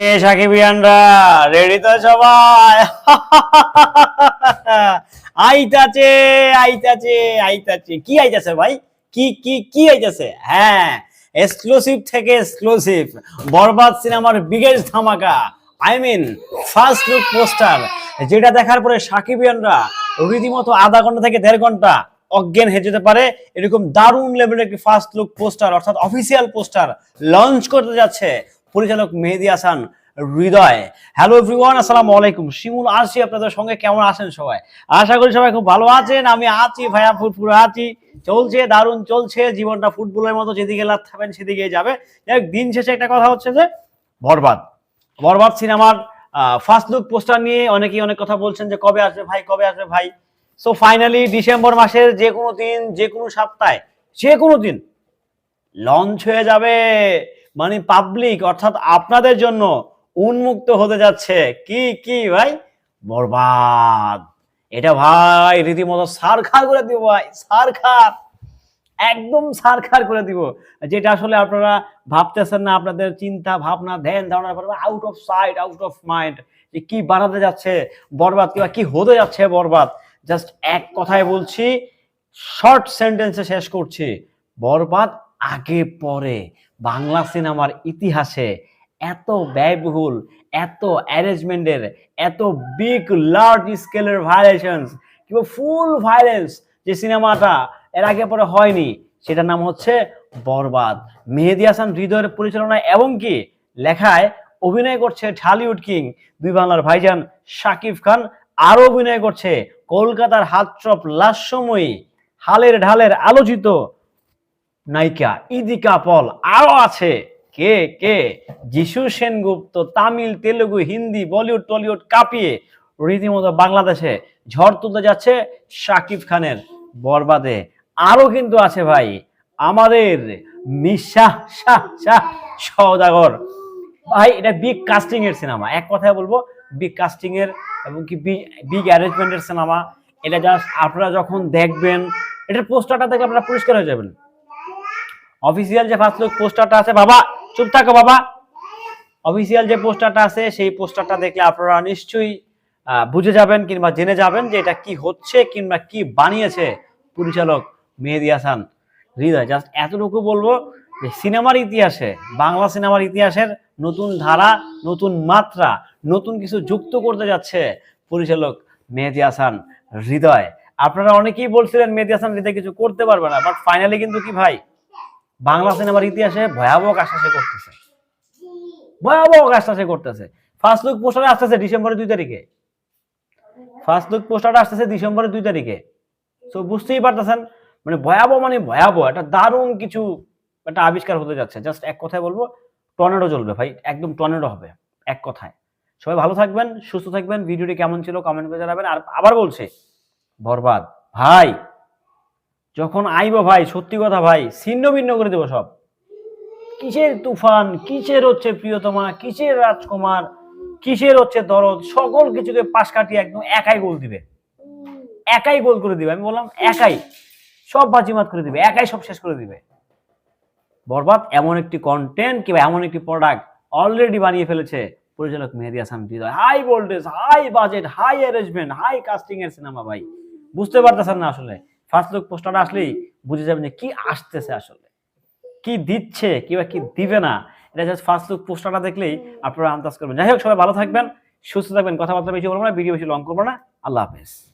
সাকিবিয়ানরা ready তো সবাই। আইতাছে আইতাছে আইতাছে। কি আইতাছে ভাই? কি কি কি আইতাছে? হ্যাঁ এক্সক্লুসিভ থেকে এক্সক্লুসিভ বরবাদ সিনেমার বিগেস্ট ধামাকা। I mean first look poster যেটা দেখার পরে সাকিবিয়ানরা রীতিমতো আধা ঘণ্টা থেকে দেড় ঘণ্টা অজ্ঞান হয়ে যেতে পারে। এরকম দারুণ লেভেলের একটি ফার্স্ট লুক পোস্টার অর্থাৎ অফিসিয়াল পোস্টার লঞ্চ করতে যাচ্ছে। পরিচালক মেহেদি হাসান হৃদয়। হ্যালো এভরিওয়ান আসসালামু আলাইকুম। শিমুল আসছি আপনাদের সঙ্গে কেমন আছেন সবাই? আশা করি সবাই খুব ভালো আছেন। আমি আছি ভাইয়া ফুটফুরে আছি। চলছে, দারুণ চলছে। জীবনটা ফুটবলের মতো যেদিকে লাথাবেন সেদিকে যাবে। দিন শেষে একটা কথা হচ্ছে যে, বরবাদ। বরবাদ সিনেমার ফার্স্ট লুক পোস্টার নিয়ে অনেকেই অনেক কথা বলছেন যে, কবে আসবে ভাই, কবে আসবে ভাই? সো ফাইনালি ডিসেম্বর মাসের যে কোনো দিন, যে কোনো সপ্তাহে, যে কোনো দিন লঞ্চ হয়ে যাবে। মানে পাবলিক অর্থাৎ আপনাদের জন্য উন্মুক্ত হতে যাচ্ছে। কি কি ভাই? বরবাদ। এটা ভাই, রীতিমতো সারখার করে দিব ভাই, সারখার। একদম সারখার করে দিব। যেটা আসলে আপনারা ভাবতেছেন না, আপনাদের চিন্তা, ভাবনা, ধ্যান, ধারণা out of sight out of mind যে কি বানাতে যাচ্ছে, বরবাদ কিংবা কি হতে যাচ্ছে বরবাদ। জাস্ট এক কথায় বলছি শর্ট সেন্টেন্সে শেষ করছি। বরবাদ আগে পরে বাংলা সিনেমার ইতিহাসে এত ব্যয়বহুল, এত অ্যারেঞ্জমেন্টের, এত বিগ লার্জ স্কেলের ভায়োলেশনস কিংবা ফুল ভায়োলেন্স যে সিনেমাটা এর আগে পরে হয়নি, সেটার নাম হচ্ছে বরবাদ। মেহেদি হাসান হৃদয়ের পরিচালনায় এবং কি লেখায় অভিনয় করছে ঢালিউড কিং, দুই বাংলার ভাইজান শাকিব খান, আরও অভিনয় করছে কলকাতার হাতচপ লাস্যময়ী, হালের ঢালের আলোচিত নায়িকা ইদিকা পল, আরও আছে। কে কে? যিশু সেনগুপ্ত, তামিল, তেলেগু, হিন্দি, বলিউড, টলিউড কাঁপিয়ে রীতিমতো বাংলাদেশে ঝড় তুলতে যাচ্ছে শাকিব খানের বরবাদে। আরও কিন্তু আছে ভাই, আমাদের নিঃশ্বাস শাহ শাহ সওদাগর। ভাই, এটা বিগ কাস্টিং এর সিনেমা এক কথায় বলব বিগ কাস্টিং এর এবং কি বিগ অ্যারেঞ্জমেন্টের সিনেমা এটা জাস্ট আপনারা যখন দেখবেন, এটার পোস্টারটা দেখে আপনারা পরিষ্কার হয়ে যাবেন। অফিসিয়াল যে ফার্স্ট লুক পোস্টারটা আছে, বাবা, চুপ থাকো বাবা। অফিসিয়াল যে পোস্টারটা আছে, সেই পোস্টারটা দেখলে আপনারা নিশ্চয়ই বুঝে যাবেন কিংবা জেনে যাবেন যে এটা কি হচ্ছে কিংবা কি বানিয়েছে পরিচালক মেহেদি হাসান। হৃদয় জাস্ট এতটুকু বলব যে সিনেমার ইতিহাসে, বাংলা সিনেমার ইতিহাসের নতুন ধারা, নতুন মাত্রা, নতুন কিছু যুক্ত করতে যাচ্ছে পরিচালক মেহেদি হাসান। হৃদয়, আপনারা অনেকেই বলছিলেন মেহেদি হাসান হৃদয় কিছু করতে পারবে না বাট ফাইনালি কিন্তু কি ভাই বাংলা সিনেমার ইতিহাসে ভয়াবহ কাজটা সে করতেছে। ভয়াবহ কাজটা সে করতেছে। ফার্স্ট লুক পোস্টারে আসতেছে ডিসেম্বরের দুই তারিখে। ফার্স্ট লুক পোস্টার আসতেছে ডিসেম্বরের দুই তারিখে। তো বুঝতেই পারতেছেন মানে ভয়াবহ মানে ভয়াবহ, একটা দারুণ কিছু একটা আবিষ্কার হতে যাচ্ছে। জাস্ট এক কথায় বলব টর্নেডো চলবে ভাই, একদম টর্নেডো হবে, এক কথায়। সবাই ভালো থাকবেন, সুস্থ থাকবেন, ভিডিওটি কেমন ছিল কমেন্ট করে জানাবেন। আর আবার বলছে, বরবাদ। ভাই! যখন আইব ভাই, সত্যি কথা ভাই, ছিন্ন ভিন্ন করে দেবো সব। কিসের তুফান, কিসের হচ্ছে প্রিয়তমা, কিসের রাজকুমার, কিসের হচ্ছে দরদ, সকল কিছুকে পাশ কাটিয়ে একদম একাই গোল দিবে। একাই গোল করে দিবে, আমি বললাম একাই। সব বাজিমাত করে দিবে, একাই সব শেষ করে দিবে। বরবাদ, এমন একটি কন্টেন্ট কিংবা এমন একটি প্রোডাক্ট অলরেডি বানিয়ে ফেলেছে পরিচালক Mehedi Hasan Hridoy. High voltage high budget high arrangement high casting এর সিনেমা ভাই। বুঝতে পারতেছেন না আসলে? ফার্স্ট লুক পোস্টার আসলেই বুঝে যাবেন যে কি আসতেছে আসলে। কি দিচ্ছে, কিংবা কি দিবে না। এটা জাস্ট ফার্স্ট লুক পোস্টারটা দেখলেই আপনারা আন্দাজ করবেন। যাই হোক, সবাই ভালো থাকবেন, সুস্থ থাকবেন, কথাবার্তা বেশি বলব না ভিডিও বেশি লং করব না। আল্লাহ হাফেজ।